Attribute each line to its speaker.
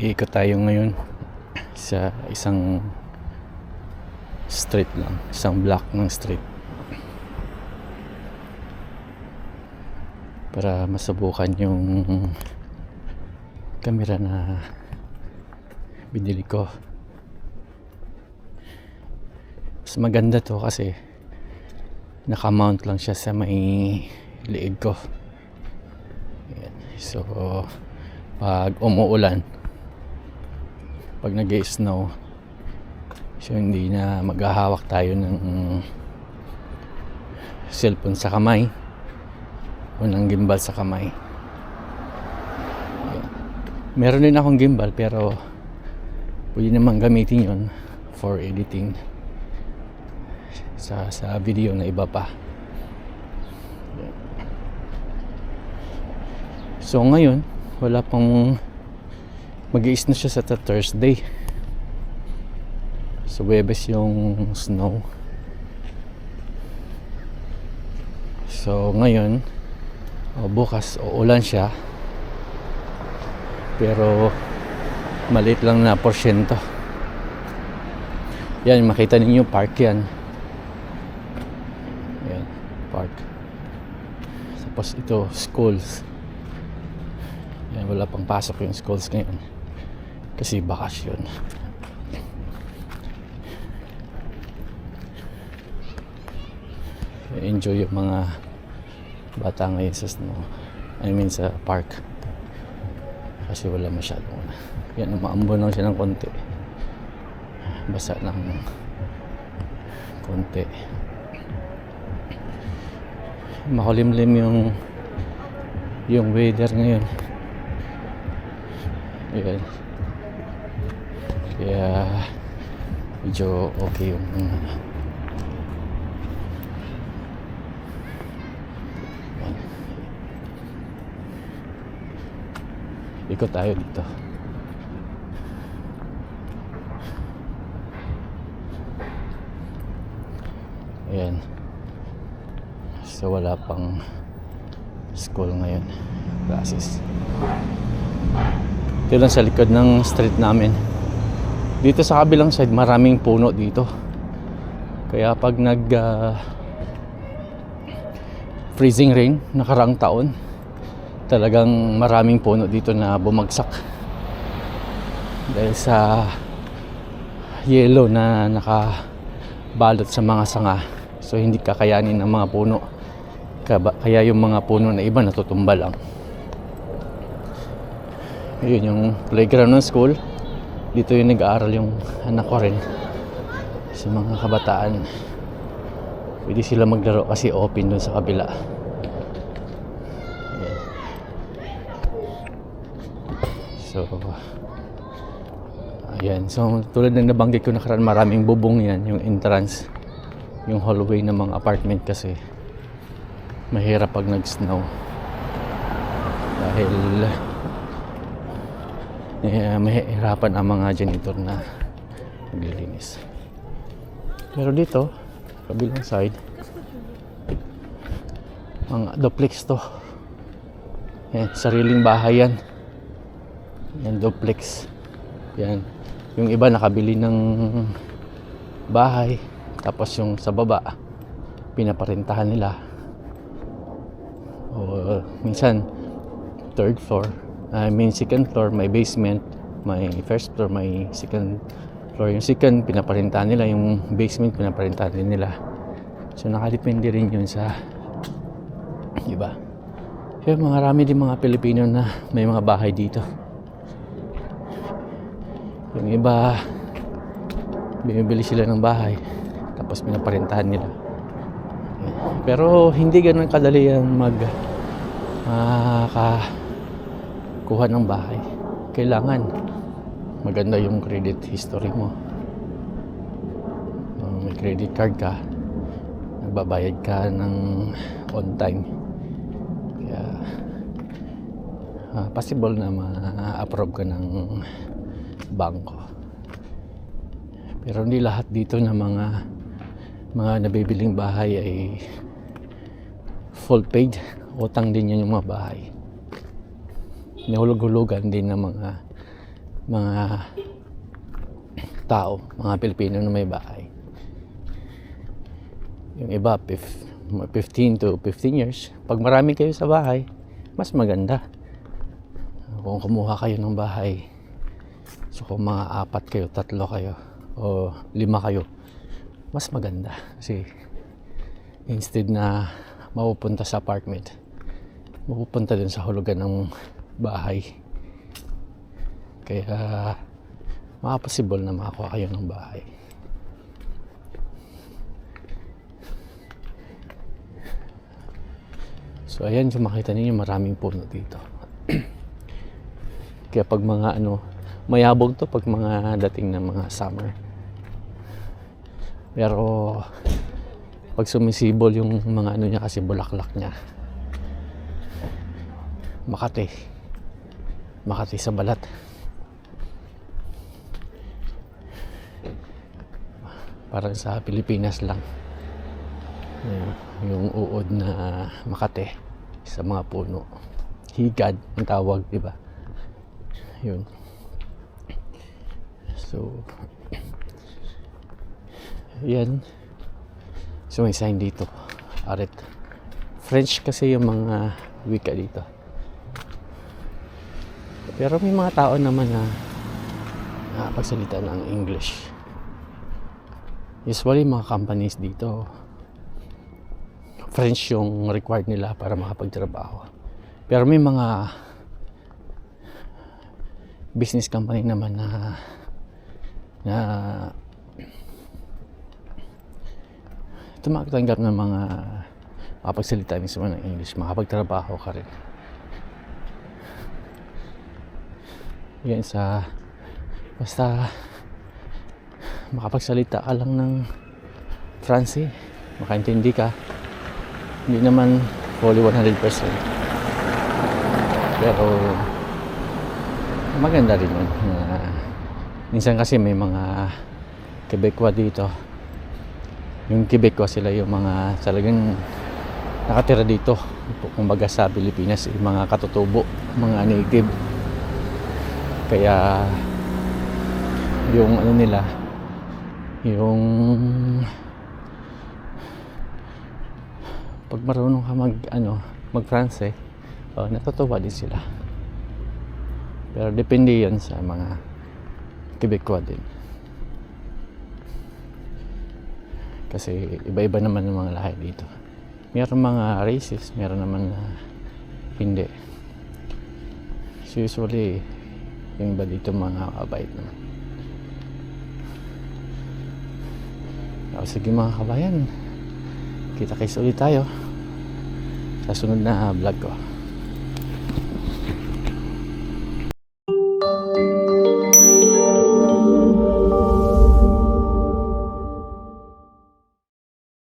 Speaker 1: Iikot tayo ngayon sa isang street lang, isang block ng street. Para masubukan yung camera na binili ko. Mas maganda to kasi nakamount lang siya sa may liig ko. So, pag umuulan, pag nag snow so hindi na maghahawak tayo ng cellphone sa kamay o ng gimbal sa kamay. Meron din akong gimbal pero pwede naman gamitin yon for editing sa sa video na iba pa. So ngayon, wala pang mag na siya sa Thursday. So Webes yung snow. So ngayon, o bukas uulan siya. Pero maliit lang na porsyento. Yan, makita ninyo park yan. Yan, park. Tapos ito, schools. Yan, wala pang pasok yung schools ngayon. Kasi bakasyon. Enjoy yung mga bata ngayon sa snow. I mean sa park. Kasi wala masyadong yan, umaambon lang siya ng konti. Basa ng konti. Makulimlim yung yung weather ngayon. Ayan. Kaya medyo okay yung Ayan. Ikot tayo dito. Ayan. So wala pang school ngayon. Classes. Ito lang sa likod ng street namin. Dito sa kabilang side, maraming puno dito. Kaya pag nag ah, freezing rain, nakarang taon, talagang maraming puno dito na bumagsak. Dahil sa yellow na nakabalot sa mga sanga. So hindi kakayanin ng mga puno. Kaya yung mga puno na iba natutumba lang. Yun yung playground ng school. Dito yung nag-aaral yung anak ko rin. Sa mga kabataan. Pwede sila maglaro kasi open dun sa kabila. So, ayan. So, tulad ng nabanggit ko nakaraan, maraming bubong yan, yung entrance. Yung hallway ng mga apartment kasi mahirap pag nag-snow. Dahil eh, mahirapan ang mga janitor na maglilinis. Pero dito, kabilang side, mga duplex to. Yan, sariling bahay yan. Yan, duplex. Yan. Yung iba nakabili ng bahay. Tapos yung sa baba, pinaparentahan nila. O minsan, third floor. I mean, second floor, may basement. May first floor, may second floor. Yung second, pinaparintahan nila. Yung basement, pinaparintahan din nila. So, nakadepende rin yun sa iba. Kaya marami din mga Pilipino na may mga bahay dito. Yung iba, bumibili sila ng bahay. Tapos pinaparintahan nila. Pero hindi ganun kadali yan mag makakuha ng bahay. Kailangan maganda yung credit history mo. Uh, May credit card ka, nagbabayad ka ng on time. Kaya ah, possible na ma-approve ka ng bangko. Pero hindi lahat dito na mga mga nabibiling bahay ay full paid. Utang din yan yung mga bahay. Nihulog-hulugan din ng mga mga tao, mga Pilipino na may bahay. Yung iba, pif- 15 to 15 years. Pag marami kayo sa bahay, mas maganda. Kung kumuha kayo ng bahay, so kung mga apat kayo, tatlo kayo, o lima kayo, mas maganda. Kasi instead na mapupunta sa apartment, mapupunta din sa hulugan ng bahay. Kaya makaposible na makakuha kayo ng bahay. So ayan, kung makita ninyo maraming puno dito. Kaya pag mga ano, mayabog to pag mga dating ng mga summer. Pero pag sumisibol yung mga ano niya kasi bulaklak niya. Makati. Makati sa balat. Parang sa Pilipinas lang. Yung, uod na Makate sa mga puno. Higad ang tawag, di ba? Yun. So, yan. So, may sign dito. Aret. French kasi yung mga wika dito. Pero may mga tao naman na nakapagsalita ng English. Usually, mga companies dito, French yung required nila para makapagtrabaho. Pero may mga business company naman na na tumatanggap ng mga makapagsalita mismo ng English, makapagtrabaho ka rin. Yan sa basta makapagsalita ka lang ng France, makaintindi ka. Hindi naman fully 100%. Pero maganda rin yun. na minsan kasi may mga Quebecois dito. Yung Quebecois sila yung mga talagang nakatira dito. Kumbaga sa Pilipinas, yung mga katutubo, mga native. Kaya yung ano nila, yung pag marunong ka mag ano, mag France, oh, natutuwa din sila. Pero depende yan sa mga Quebecois din. Kasi iba-iba naman ng mga lahi dito. Meron mga racist, meron naman na hindi. So usually, yung iba dito mga kabait naman. O, sige mga kabayan, kita kayo ulit tayo sa sunod na vlog ko.